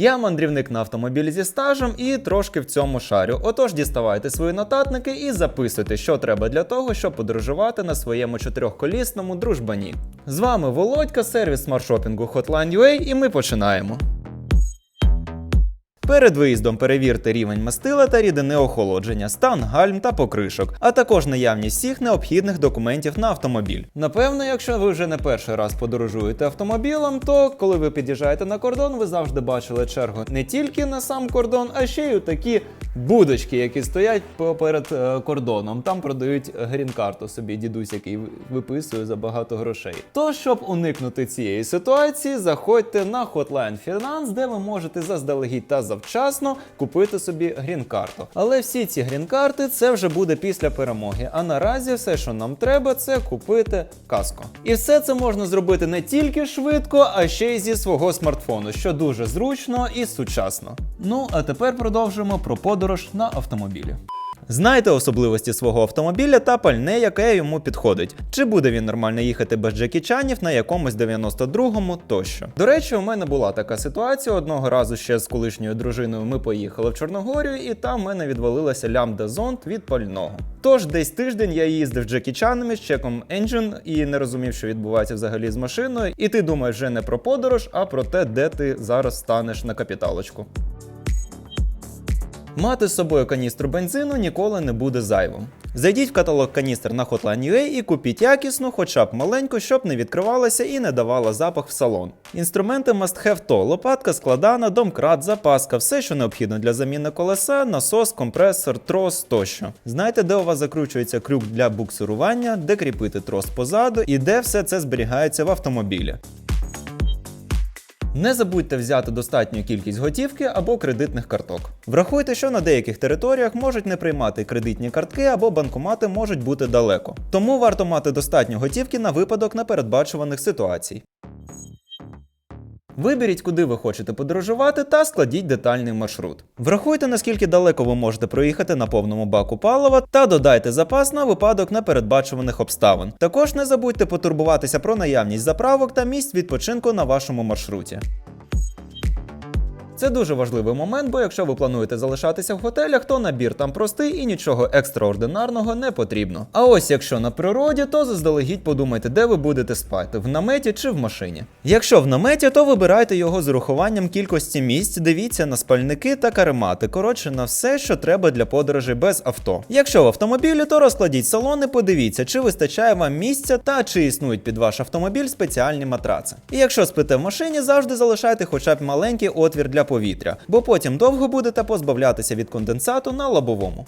Я мандрівник на автомобілі зі стажем і трошки в цьому шарю. Отож, діставайте свої нотатники і записуйте, що треба для того, щоб подорожувати на своєму чотирьохколісному дружбані. З вами Володька, сервіс смарт-шопінгу Hotline.ua і ми починаємо. Перед виїздом перевірте рівень мастила та рідини охолодження, стан гальм та покришок, а також наявність всіх необхідних документів на автомобіль. Напевно, якщо ви вже не перший раз подорожуєте автомобілем, то коли ви під'їжджаєте на кордон, ви завжди бачили чергу не тільки на сам кордон, а ще й у такі будочки, які стоять поперед е, кордоном. Там продають грін-карту собі дідусь, який виписує за багато грошей. То, щоб уникнути цієї ситуації, заходьте на Hotline Finance, де ви можете заздалегідь та завчасно купити собі грін-карту. Але всі ці грін-карти це вже буде після перемоги. А наразі все, що нам треба, це купити каско. І все це можна зробити не тільки швидко, а ще й зі свого смартфону, що дуже зручно і сучасно. Ну а тепер продовжимо про подорож на автомобілі. Знайте особливості свого автомобіля та пальне, яке йому підходить. Чи буде він нормально їхати без джекічанів на якомусь 92-му тощо. До речі, у мене була така ситуація. Одного разу ще з колишньою дружиною ми поїхали в Чорногорію, і там в мене відвалилася лямбда зонд від пального. Тож десь тиждень я їздив джекічанами з чеком Engine і не розумів, що відбувається взагалі з машиною. І ти думаєш вже не про подорож, а про те, де ти зараз станеш на капіталочку. Мати з собою каністру бензину ніколи не буде зайвим. Зайдіть в каталог каністр на Hotline.ua і купіть якісну, хоча б маленьку, щоб не відкривалася і не давала запах в салон. Інструменти must have то лопатка, складана, домкрат, запаска, все, що необхідно для заміни колеса, насос, компресор, трос тощо. Знайте, де у вас закручується крюк для буксирування, де кріпити трос позаду і де все це зберігається в автомобілі. Не забудьте взяти достатню кількість готівки або кредитних карток. Врахуйте, що на деяких територіях можуть не приймати кредитні картки або банкомати можуть бути далеко. Тому варто мати достатньо готівки на випадок непередбачуваних ситуацій. Виберіть, куди ви хочете подорожувати, та складіть детальний маршрут. Врахуйте, наскільки далеко ви можете проїхати на повному баку палива, та додайте запас на випадок непередбачуваних обставин. Також не забудьте потурбуватися про наявність заправок та місць відпочинку на вашому маршруті. Це дуже важливий момент, бо якщо ви плануєте залишатися в готелях, то набір там простий і нічого екстраординарного не потрібно. А ось якщо на природі, то заздалегідь подумайте, де ви будете спати в наметі чи в машині. Якщо в наметі, то вибирайте його з урахуванням кількості місць, дивіться на спальники та каремати. Коротше, на все, що треба для подорожей без авто. Якщо в автомобілі, то розкладіть салон і подивіться, чи вистачає вам місця та чи існують під ваш автомобіль спеціальні матраци. І якщо спите в машині, завжди залишайте хоча б маленький отвір для повітря, бо потім довго будете позбавлятися від конденсату на лобовому.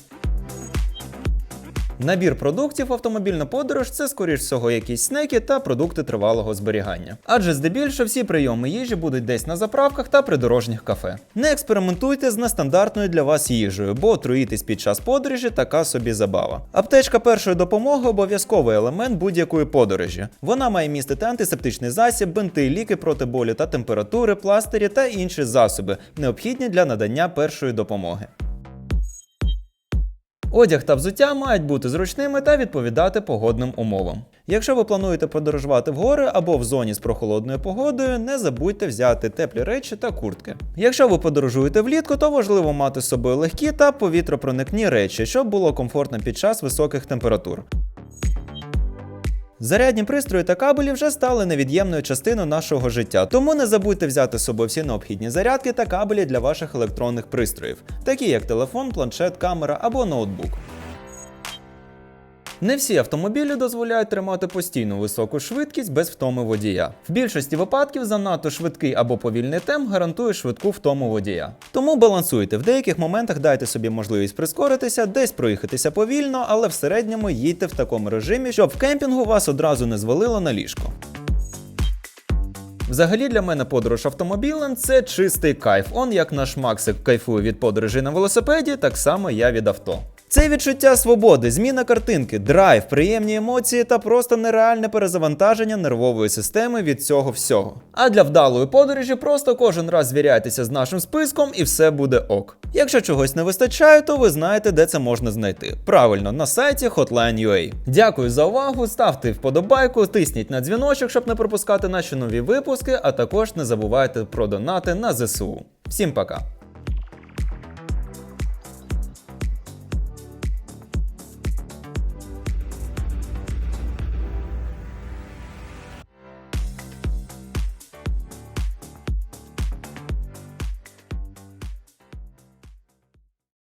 Набір продуктів автомобільна подорож це, скоріш всього, якісь снеки та продукти тривалого зберігання. Адже здебільшого всі прийоми їжі будуть десь на заправках та придорожніх кафе. Не експериментуйте з нестандартною для вас їжею, бо отруїтись під час подорожі така собі забава. Аптечка першої допомоги обов'язковий елемент будь-якої подорожі. Вона має містити антисептичний засіб, бинти, ліки проти болю та температури, пластирі та інші засоби, необхідні для надання першої допомоги. Одяг та взуття мають бути зручними та відповідати погодним умовам. Якщо ви плануєте подорожувати в гори або в зоні з прохолодною погодою, не забудьте взяти теплі речі та куртки. Якщо ви подорожуєте влітку, то важливо мати з собою легкі та повітропроникні речі, щоб було комфортно під час високих температур. Зарядні пристрої та кабелі вже стали невід'ємною частиною нашого життя, тому не забудьте взяти з собою всі необхідні зарядки та кабелі для ваших електронних пристроїв, такі як телефон, планшет, камера або ноутбук. Не всі автомобілі дозволяють тримати постійну високу швидкість без втоми водія. В більшості випадків занадто швидкий або повільний темп гарантує швидку втому водія. Тому балансуйте, в деяких моментах дайте собі можливість прискоритися, десь проїхатися повільно, але в середньому їдьте в такому режимі, щоб в кемпінгу вас одразу не звалило на ліжко. Взагалі для мене подорож автомобілем це чистий кайф. Он як наш Максик кайфує від подорожі на велосипеді, так само я від авто. Це відчуття свободи, зміна картинки, драйв, приємні емоції та просто нереальне перезавантаження нервової системи від цього всього. А для вдалої подорожі просто кожен раз звіряйтеся з нашим списком і все буде ок. Якщо чогось не вистачає, то ви знаєте, де це можна знайти. Правильно, на сайті Hotline.ua. Дякую за увагу, ставте вподобайку, тисніть на дзвіночок, щоб не пропускати наші нові випуски, а також не забувайте про донати на ЗСУ. Всім пока!